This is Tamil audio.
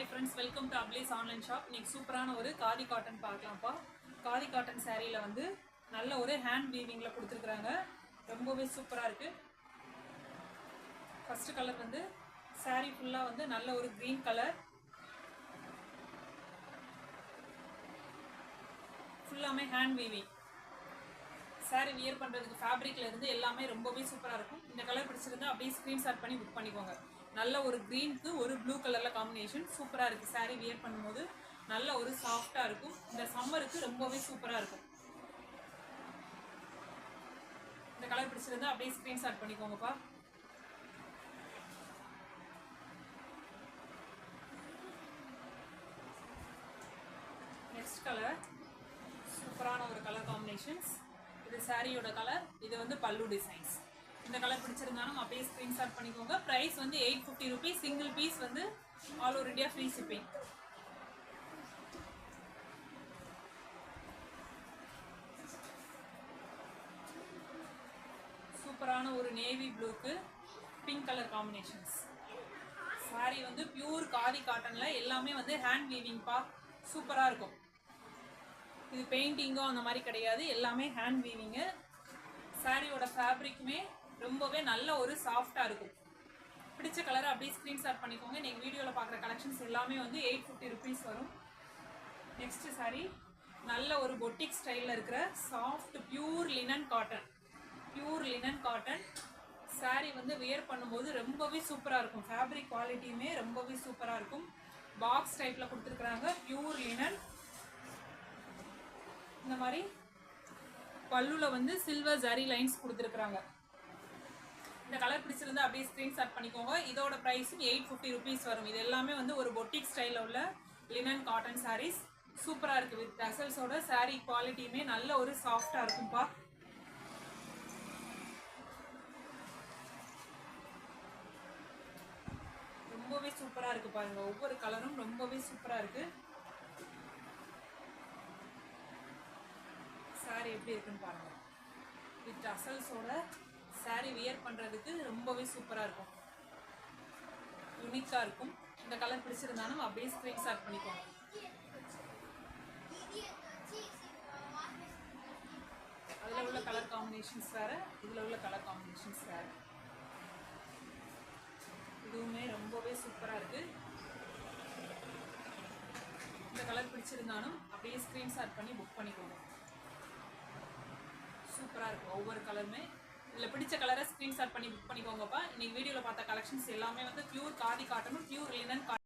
Hi friends welcome to அப்ளீஸ் online shop இன்னைக்கு சூப்பரான ஒரு காதி காட்டன் பார்க்கலாம்ப்பா. காதி காட்டன் சேரீயில் வந்து நல்ல ஒரு ஹேண்ட் வீவிங்கில் கொடுத்துருக்குறாங்க. ரொம்பவே சூப்பராக இருக்குது ஃபஸ்ட்டு கலர் வந்து சேரீ ஃபுல்லாக வந்து நல்ல ஒரு க்ரீன் கலர் ஃபுல்லாமே ஹேண்ட் வீவிங் saree வியர் பண்ணுறதுக்கு ஃபேப்ரிக்ல இருந்து எல்லாமே ரொம்பவே சூப்பராக இருக்கும். இந்த கலர் பிடிச்சிருந்தா அப்படியே ஸ்க்ரீன்ஷாட் பண்ணி புக் பண்ணிக்கோங்க. நல்ல ஒரு க்ரீனுக்கு ஒரு ப்ளூ கலரில் காம்பினேஷன் சூப்பராக இருக்குது சாரீ வியர் பண்ணும்போது நல்ல ஒரு சாஃப்டாக இருக்கும். இந்த சம்மருக்கு ரொம்பவே சூப்பராக இருக்கும். இந்த கலர் பிடிச்சிருந்தா அப்படியே ஸ்க்ரீன்ஷாட் பண்ணிக்கோங்கப்பா. நெக்ஸ்ட் கலர் சூப்பரான ஒரு கலர் காம்பினேஷன்ஸ் இது சாரியோட கலர் இது வந்து பல்லு டிசைன்ஸ் இந்த கலர் பிடிச்சிருந்தாலும் அப்படியே ஸ்க்ரீன்ஷாட் பண்ணிக்கோங்க. ப்ரைஸ் வந்து eight fifty rupees single piece வந்து all over India free shipping சூப்பரான ஒரு நேவி ப்ளூக்கு பிங்க் கலர் காம்பினேஷன்ஸ் saree வந்து பியூர் காதி காட்டனில் எல்லாமே வந்து ஹேண்ட் வீவிங்ப்பா சூப்பராக இருக்கும். இது பெயிண்டிங்கோ அந்த மாதிரி கிடையாது. எல்லாமே ஹேண்ட் வீவிங்கு சாரியோட ஃபேப்ரிக்குமே ரொம்பவே நல்ல ஒரு சாஃப்டாக இருக்கும். பிடிச்ச கலரை அப்படியே ஸ்க்ரீன்ஷாட் பண்ணிக்கோங்க. நீங்கள் வீடியோவில் பார்க்குற கலெக்ஷன்ஸ் எல்லாமே வந்து எயிட் ஃபிஃப்டி ருபீஸ் வரும். நெக்ஸ்ட்டு சாரி நல்ல ஒரு பொட்டிக் ஸ்டைலில் இருக்கிற soft pure linen cotton pure linen cotton sari வந்து வியர் பண்ணும்போது ரொம்பவே சூப்பராக இருக்கும். ஃபேப்ரிக் குவாலிட்டியுமே ரொம்பவே சூப்பராக இருக்கும். பாக்ஸ் டைப்பில் கொடுத்துருக்குறாங்க. பியூர் லினன் இந்த மாதிரி பல்லுல வந்து சில்வர் ஜரி லைன்ஸ் கொடுத்துருக்குறாங்க. இந்த கலர் பிடிச்சிருந்தா அப்படியே ஸ்க்ரீன்ஷாட் பண்ணிக்கோங்க. இதோட ப்ரைஸும் எயிட் ஃபிஃப்டி ருபீஸ் வரும். இது எல்லாமே வந்து ஒரு பொட்டிக் ஸ்டைலில் உள்ள லினன் காட்டன் சாரீஸ் சூப்பராக இருக்குது வித் டசல்ஸோட சாரீ குவாலிட்டியுமே நல்ல ஒரு சாஃப்டாக இருக்கும்ப்பா ரொம்பவே சூப்பராக இருக்குது பாருங்க. ஒவ்வொரு கலரும் ரொம்பவே சூப்பராக இருக்குது சாரி எப்படி இருக்குன்னு பாருங்க. வித் அசல்ஸோட சாரீ வியர் பண்ணுறதுக்கு ரொம்பவே சூப்பராக இருக்கும். யூனிக்காக இருக்கும். இந்த கலர் பிடிச்சிருந்தாலும் அப்படியே ஸ்க்ரீன்ஷாட் பண்ணிக்கோங்க. அதில் உள்ள கலர் காம்பினேஷன்ஸ் வேறு இதில் உள்ள கலர் காம்பினேஷன்ஸ் வேறு. இதுவுமே ரொம்பவே சூப்பராக இருக்குது இந்த கலர் பிடிச்சிருந்தாலும் அப்படியே ஸ்க்ரீன்ஷாட் பண்ணி புக் பண்ணிக்கோங்க. சூப்பராக இருக்கும். ஒவ்வொரு கலருமே இதில் பிடிச்ச கலரை ஸ்க்ரீன்ஷாட் பண்ணி புக் பண்ணிக்கோங்கப்பா. இன்னைக்கு வீடியோவில் பார்த்த கலெக்ஷன்ஸ் எல்லாமே வந்து பியூர் காதி காட்டணும் பியூர் லினன்